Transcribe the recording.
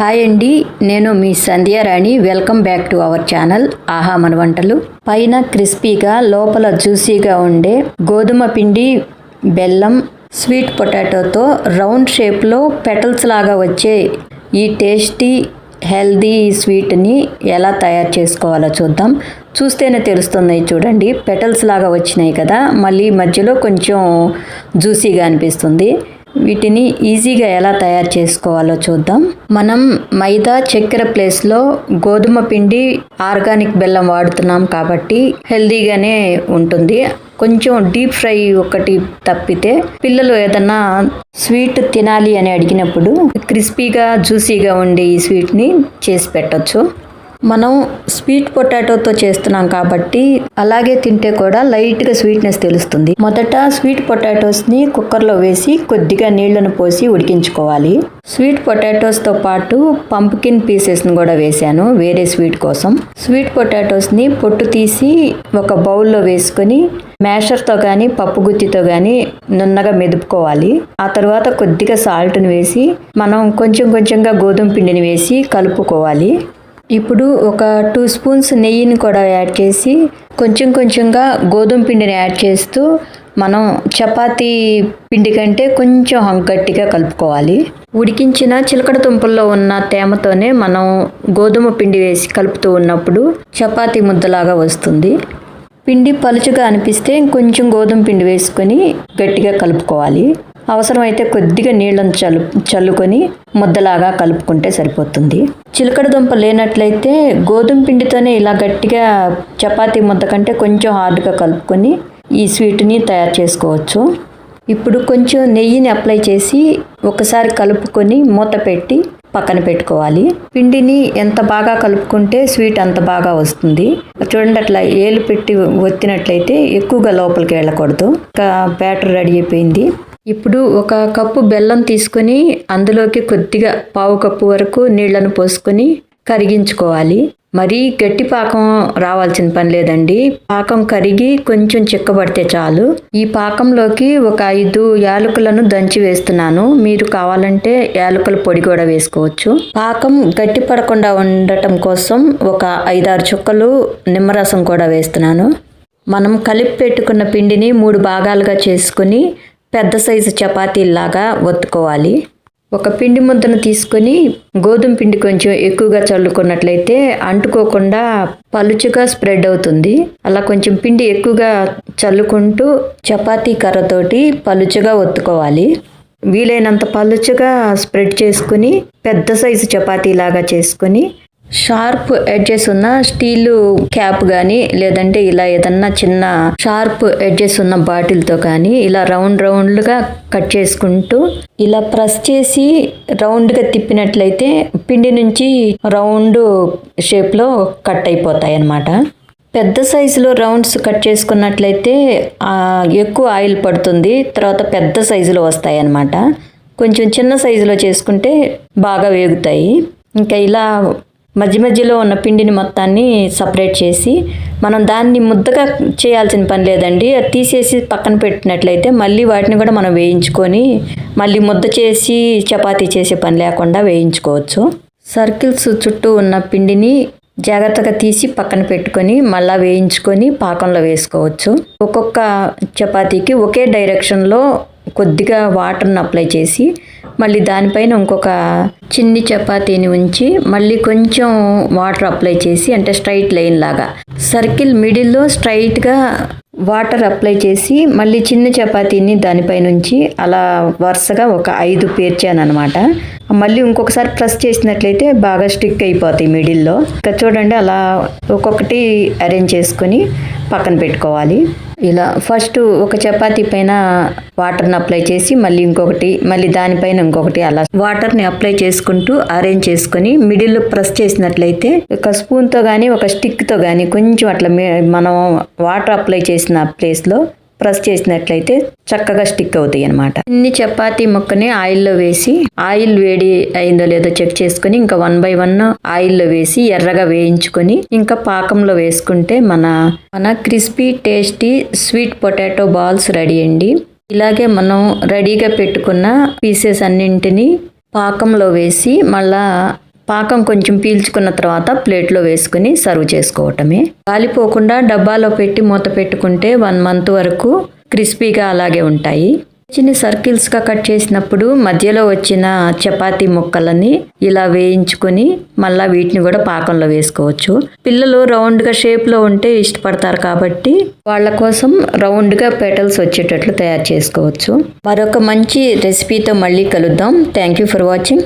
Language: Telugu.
హాయ్ అండి నేను మీ Sandhyarani welcome back to our channel. ఆహా మన వంటలు. పైన క్రిస్పీగా లోపల జ్యూసీగా ఉండే గోధుమ పిండి బెల్లం స్వీట్ పొటాటోతో రౌండ్ షేప్లో పెటల్స్ లాగా వచ్చే ఈ టేస్టీ హెల్దీ స్వీట్ని ఎలా తయారు చేసుకోవాలో చూద్దాం. చూస్తేనే తెలుస్తున్నాయి చూడండి పెటల్స్ లాగా వచ్చినాయి కదా మళ్ళీ మధ్యలో కొంచెం జ్యూసీగా అనిపిస్తుంది. వీటిని ఈజీగా ఎలా తయారు చేసుకోవాలో చూద్దాం. మనం మైదా చక్కెర ప్లేస్లో గోధుమ పిండి ఆర్గానిక్ బెల్లం వాడుతున్నాం కాబట్టి హెల్దీగానే ఉంటుంది. కొంచెం డీప్ ఫ్రై ఒకటి తప్పితే పిల్లలు ఏదన్నా స్వీట్ తినాలి అని అడిగినప్పుడు క్రిస్పీగా జ్యూసీగా ఉండే ఈ స్వీట్ని చేసి పెట్టచ్చు. మనం స్వీట్ పొటాటోతో చేస్తున్నాం కాబట్టి అలాగే తింటే కూడా లైట్గా స్వీట్నెస్ తెలుస్తుంది. మొదట స్వీట్ పొటాటోస్ని కుక్కర్లో వేసి కొద్దిగా నీళ్ళను పోసి ఉడికించుకోవాలి. స్వీట్ పొటాటోస్తో పాటు పంప్కిన్ పీసెస్ని కూడా వేశాను వేరే స్వీట్ కోసం. స్వీట్ పొటాటోస్ని పొట్టు తీసి ఒక బౌల్లో వేసుకొని మ్యాషర్తో కానీ పప్పు గుత్తితో కానీ నున్నగా మెదుపుకోవాలి. ఆ తర్వాత కొద్దిగా సాల్ట్ని వేసి మనం కొంచెం కొంచెంగా గోధుమ పిండిని వేసి కలుపుకోవాలి. ఇప్పుడు ఒక టూ స్పూన్స్ నెయ్యిని కూడా యాడ్ చేసి కొంచెం కొంచెంగా గోధుమ పిండిని యాడ్ చేస్తూ మనం చపాతీ పిండి కంటే కొంచెం గట్టిగా కలుపుకోవాలి. ఉడికించిన చిలకడ దుంపల్లో ఉన్న తేమతోనే మనం గోధుమ పిండి వేసి కలుపుతూ ఉన్నప్పుడు చపాతీ ముద్దలాగా వస్తుంది. పిండి పలుచుగా అనిపిస్తే కొంచెం గోధుమ పిండి వేసుకొని గట్టిగా కలుపుకోవాలి. అవసరమైతే కొద్దిగా నీళ్ళను చల్లు చల్లుకొని ముద్దలాగా కలుపుకుంటే సరిపోతుంది. చిలకడ దుంప లేనట్లయితే గోధుమ పిండితోనే ఇలా గట్టిగా చపాతీ ముద్ద కంటే కొంచెం హార్డ్గా కలుపుకొని ఈ స్వీట్ని తయారు చేసుకోవచ్చు. ఇప్పుడు కొంచెం నెయ్యిని అప్లై చేసి ఒకసారి కలుపుకొని మూత పెట్టి పక్కన పెట్టుకోవాలి. పిండిని ఎంత బాగా కలుపుకుంటే స్వీట్ అంత బాగా వస్తుంది. చూడండి అట్లా ఏలు పెట్టి ఒత్తినట్లయితే ఎక్కువగా లోపలికి వెళ్ళకూడదు. ఇంకా బ్యాటర్ రెడీ అయిపోయింది. ఇప్పుడు ఒక కప్పు బెల్లం తీసుకొని అందులోకి కొద్దిగా పావు కప్పు వరకు నీళ్ళను పోసుకొని కరిగించుకోవాలి. మరీ గట్టి పాకం రావాల్సిన పని లేదండి. పాకం కరిగి కొంచెం చిక్కబడితే చాలు. ఈ పాకంలోకి ఒక ఐదు యాలకులను దంచి వేస్తున్నాను. మీరు కావాలంటే యాలకుల పొడి కూడా వేసుకోవచ్చు. పాకం గట్టి పడకుండా ఉండటం కోసం ఒక ఐదారు చుక్కలు నిమ్మరసం కూడా వేస్తున్నాను. మనం కలిపి పెట్టుకున్న పిండిని మూడు భాగాలుగా చేసుకుని పెద్ద సైజు చపాతీలాగా ఒత్తుకోవాలి. ఒక పిండి ముద్దను తీసుకొని గోధుమ పిండి కొంచెం ఎక్కువగా చల్లుకున్నట్లయితే అంటుకోకుండా పలుచుగా స్ప్రెడ్ అవుతుంది. అలా కొంచెం పిండి ఎక్కువగా చల్లుకుంటూ చపాతీ కర్రతోటి పలుచగా ఒత్తుకోవాలి. వీలైనంత పలుచగా స్ప్రెడ్ చేసుకుని పెద్ద సైజు చపాతీ లాగా చేసుకుని షార్ప్ ఎడ్జెస్ ఉన్న స్టీల్ క్యాప్ కానీ లేదంటే ఇలా ఏదన్నా చిన్న షార్ప్ ఎడ్జెస్ ఉన్న బాటిల్తో కానీ ఇలా రౌండ్ రౌండ్లుగా కట్ చేసుకుంటూ ఇలా ప్రెస్ చేసి రౌండ్గా తిప్పినట్లయితే పిండి నుంచి రౌండ్ షేప్లో కట్ అయిపోతాయి అన్నమాట పెద్ద సైజులో రౌండ్స్ కట్ చేసుకున్నట్లయితే ఎక్కువ ఆయిల్ పడుతుంది తర్వాత పెద్ద సైజులో వస్తాయి అన్నమాట కొంచెం చిన్న సైజులో చేసుకుంటే బాగా వేగుతాయి. ఇంకా ఇలా మధ్య మధ్యలో ఉన్న పిండిని మొత్తాన్ని సపరేట్ చేసి మనం దాన్ని ముద్దగా చేయాల్సిన పని లేదండి. అది తీసేసి పక్కన పెట్టినట్లయితే మళ్ళీ వాటిని కూడా మనం వేయించుకొని మళ్ళీ ముద్ద చేసి చపాతీ చేసే పని లేకుండా వేయించుకోవచ్చు. సర్కిల్స్ చుట్టూ ఉన్న పిండిని జాగ్రత్తగా తీసి పక్కన పెట్టుకొని మళ్ళీ వేయించుకొని పాకంలో వేసుకోవచ్చు. ఒక్కొక్క చపాతీకి ఒకే డైరెక్షన్లో కొద్దిగా వాటర్ని అప్లై చేసి మళ్ళీ దానిపైన ఇంకొక చిన్ని చపాతీని ఉంచి మళ్ళీ కొంచెం వాటర్ అప్లై చేసి అంటే స్ట్రైట్ లైన్ లాగా సర్కిల్ మిడిల్లో స్ట్రైట్గా వాటర్ అప్లై చేసి మళ్ళీ చిన్న చపాతీని దానిపై నుంచి అలా వరుసగా ఒక ఐదు పేర్చాను అనమాట మళ్ళీ ఇంకొకసారి ప్రెస్ చేసినట్లయితే బాగా స్టిక్ అయిపోతాయి మిడిల్లో. ఇంకా చూడండి అలా ఒక్కొక్కటి అరేంజ్ చేసుకొని పక్కన పెట్టుకోవాలి. ఇలా ఫస్ట్ ఒక చపాతీ పైన వాటర్ని అప్లై చేసి మళ్ళీ ఇంకొకటి మళ్ళీ దానిపైన ఇంకొకటి అలా. వాటర్ని అప్లై చేసుకుంటూ అరేంజ్ చేసుకొని మిడిల్లో ప్రెస్ చేసినట్లయితే ఒక స్పూన్తో కానీ ఒక స్టిక్తో కానీ కొంచెం అట్లా మనం వాటర్ అప్లై చేసిన ప్లేస్లో ప్రెస్ చేసినట్లయితే చక్కగా స్టిక్ అవుతాయి అనమాట ఇన్ని చపాతీ ముక్కని ఆయిల్లో వేసి ఆయిల్ వేడి అయిందో లేదో చెక్ చేసుకుని ఇంకా వన్ బై వన్ ఆయిల్లో వేసి ఎర్రగా వేయించుకొని ఇంకా పాకంలో వేసుకుంటే మన మన crispy tasty sweet potato balls ready అండి. ఇలాగే మనం రెడీగా పెట్టుకున్న పీసెస్ అన్నింటినీ పాకంలో వేసి మళ్ళా పాకం కొంచెం పీల్చుకున్న తర్వాత ప్లేట్లో వేసుకుని సర్వ్ చేసుకోవటమే. కాలిపోకుండా డబ్బాలో పెట్టి మూత పెట్టుకుంటే వన్ మంత్ వరకు క్రిస్పీగా అలాగే ఉంటాయి. చిన్న సర్కిల్స్గా కట్ చేసినప్పుడు మధ్యలో వచ్చిన చపాతి ముక్కలని ఇలా వేయించుకొని మళ్ళీ వీటిని కూడా పాకంలో వేసుకోవచ్చు. పిల్లలు రౌండ్గా షేప్లో ఉంటే ఇష్టపడతారు కాబట్టి వాళ్ళ కోసం రౌండ్గా పెటల్స్ వచ్చేటట్లు తయారు చేసుకోవచ్చు. మరొక మంచి రెసిపీతో మళ్ళీ కలుద్దాం. Thank you for watching.